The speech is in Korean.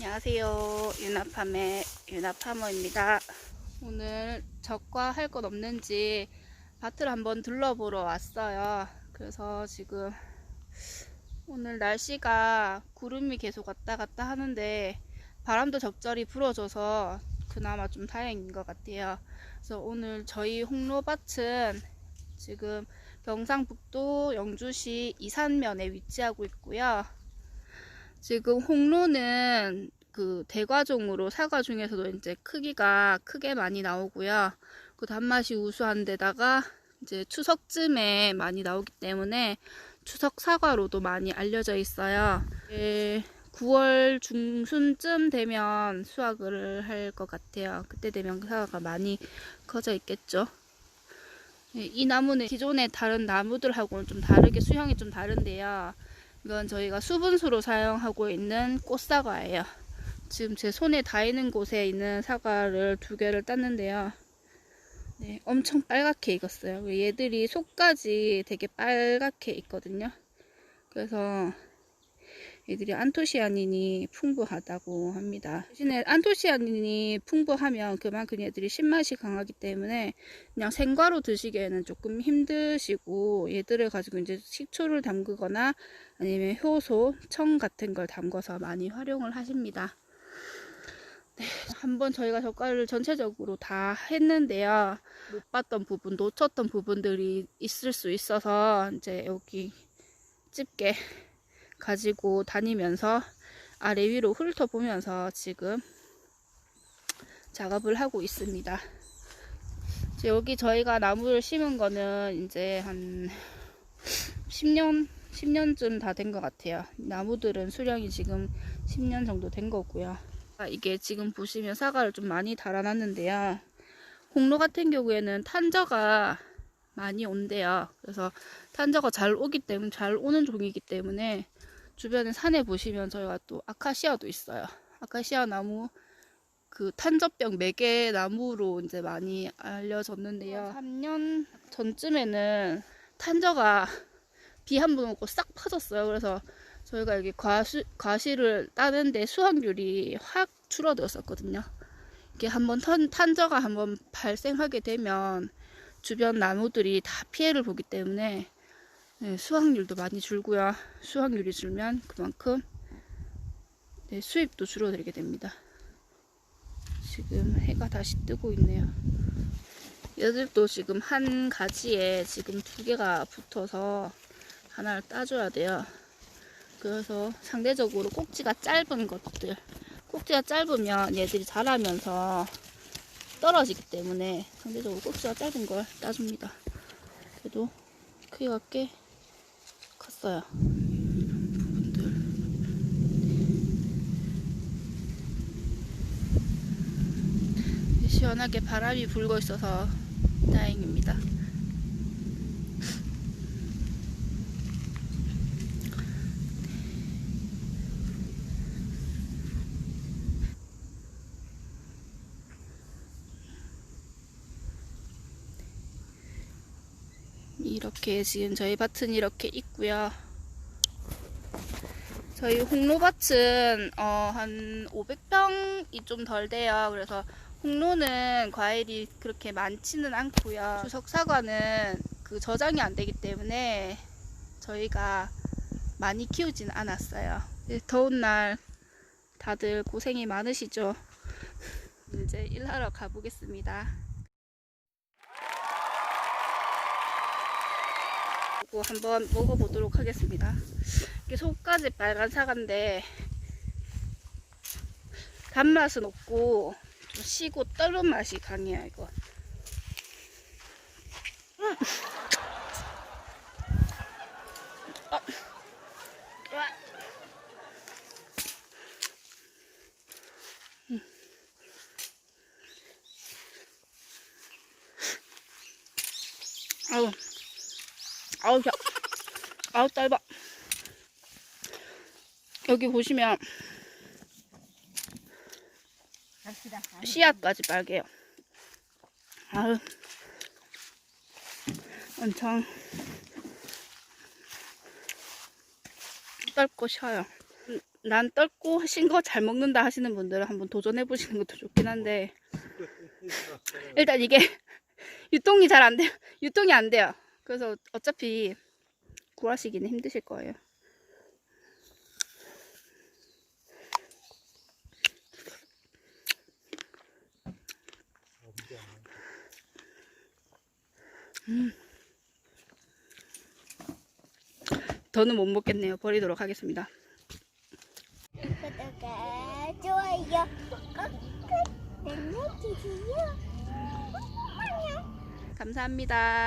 안녕하세요. 유나팜의 유나파머입니다. 오늘 적과 할 것 없는지 밭을 한번 둘러보러 왔어요. 그래서 지금 오늘 날씨가 구름이 계속 왔다 갔다 하는데 바람도 적절히 불어줘서 그나마 좀 다행인 것 같아요. 그래서 오늘 저희 홍로밭은 지금 경상북도 영주시 이산면에 위치하고 있고요. 지금 홍로는 그 대과종으로 사과 중에서도 이제 크기가 크게 많이 나오고요. 그 단맛이 우수한 데다가 이제 추석쯤에 많이 나오기 때문에 추석 사과로도 많이 알려져 있어요. 예, 9월 중순쯤 되면 수확을 할 것 같아요. 그때 되면 사과가 많이 커져 있겠죠. 예, 이 나무는 기존의 다른 나무들하고는 좀 다르게 수형이 좀 다른데요. 이건 저희가 수분수로 사용하고 있는 꽃사과예요. 지금 제 손에 닿이는 곳에 있는 사과를 두 개를 땄는데요. 네, 엄청 빨갛게 익었어요. 얘들이 속까지 되게 빨갛게 익거든요. 그래서 얘들이 안토시아닌이 풍부하다고 합니다. 대신에 안토시아닌이 풍부하면 그만큼 얘들이 신맛이 강하기 때문에 그냥 생과로 드시기에는 조금 힘드시고 얘들을 가지고 이제 식초를 담그거나 아니면 효소, 청 같은 걸 담궈서 많이 활용을 하십니다. 네, 한번 저희가 젓갈을 전체적으로 다 했는데요. 못 봤던 부분, 놓쳤던 부분들이 있을 수 있어서 이제 여기 집게 가지고 다니면서 아래 위로 훑어보면서 지금 작업을 하고 있습니다. 여기 저희가 나무를 심은 거는 이제 한 10년, 10년쯤 다 된 것 같아요. 나무들은 수령이 지금 10년 정도 된 거고요. 아, 이게 지금 보시면 사과를 좀 많이 달아놨는데요. 홍로 같은 경우에는 탄저가 많이 온대요. 그래서 탄저가 잘 오기 때문에 잘 오는 종이기 때문에 주변에 산에 보시면 저희가 또 아카시아도 있어요. 아카시아 나무 그 탄저병 매개 나무로 이제 많이 알려졌는데요. 3년 전쯤에는 탄저가 비 한 번 오고 싹 퍼졌어요. 그래서 저희가 여기 과수, 과실을 따는데 수확률이 확 줄어들었었거든요. 이게 한번 탄, 탄저가 한번 발생하게 되면 주변 나무들이 다 피해를 보기 때문에 네, 수확률도 많이 줄고요. 수확률이 줄면 그만큼 네, 수입도 줄어들게 됩니다. 지금 해가 다시 뜨고 있네요. 얘들도 지금 한 가지에 지금 두 개가 붙어서 하나를 따줘야 돼요. 그래서 상대적으로 꼭지가 짧은 것들 꼭지가 짧으면 얘들이 자라면서 떨어지기 때문에 상대적으로 꼭지가 짧은 걸 따줍니다. 그래도 크기가 꽤 컸어요. 부분들. 시원하게 바람이 불고 있어서 다행입니다. 이렇게 지금 저희 밭은 이렇게 있고요. 저희 홍로밭은 어, 한 500평이 좀 덜 돼요. 그래서 홍로는 과일이 그렇게 많지는 않고요. 주석 사과는 그 저장이 안 되기 때문에 저희가 많이 키우진 않았어요. 이제 더운 날 다들 고생이 많으시죠? 이제 일하러 가보겠습니다. 고 한번 먹어보도록 하겠습니다. 이게 속까지 빨간 사과인데 단맛은 없고 좀 시고 떨은 맛이 강해요 이거. 음. 어. 와. 음. 아우. 아우 야 아우 짧아 여기 보시면 씨앗까지 빨개요. 아우 엄청 짧고 쉬어요. 난 떫고 신거 잘 먹는다 하시는 분들은 한번 도전해 보시는 것도 좋긴 한데. 일단 이게 유통이 잘 안 돼요. 유통이 안 돼요. 그래서 어차피 구하시기는 힘드실 거예요. 더는 못 먹겠네요. 버리도록 하겠습니다. 구독과 좋아요 꾹꾹 눌러주세요. 감사합니다.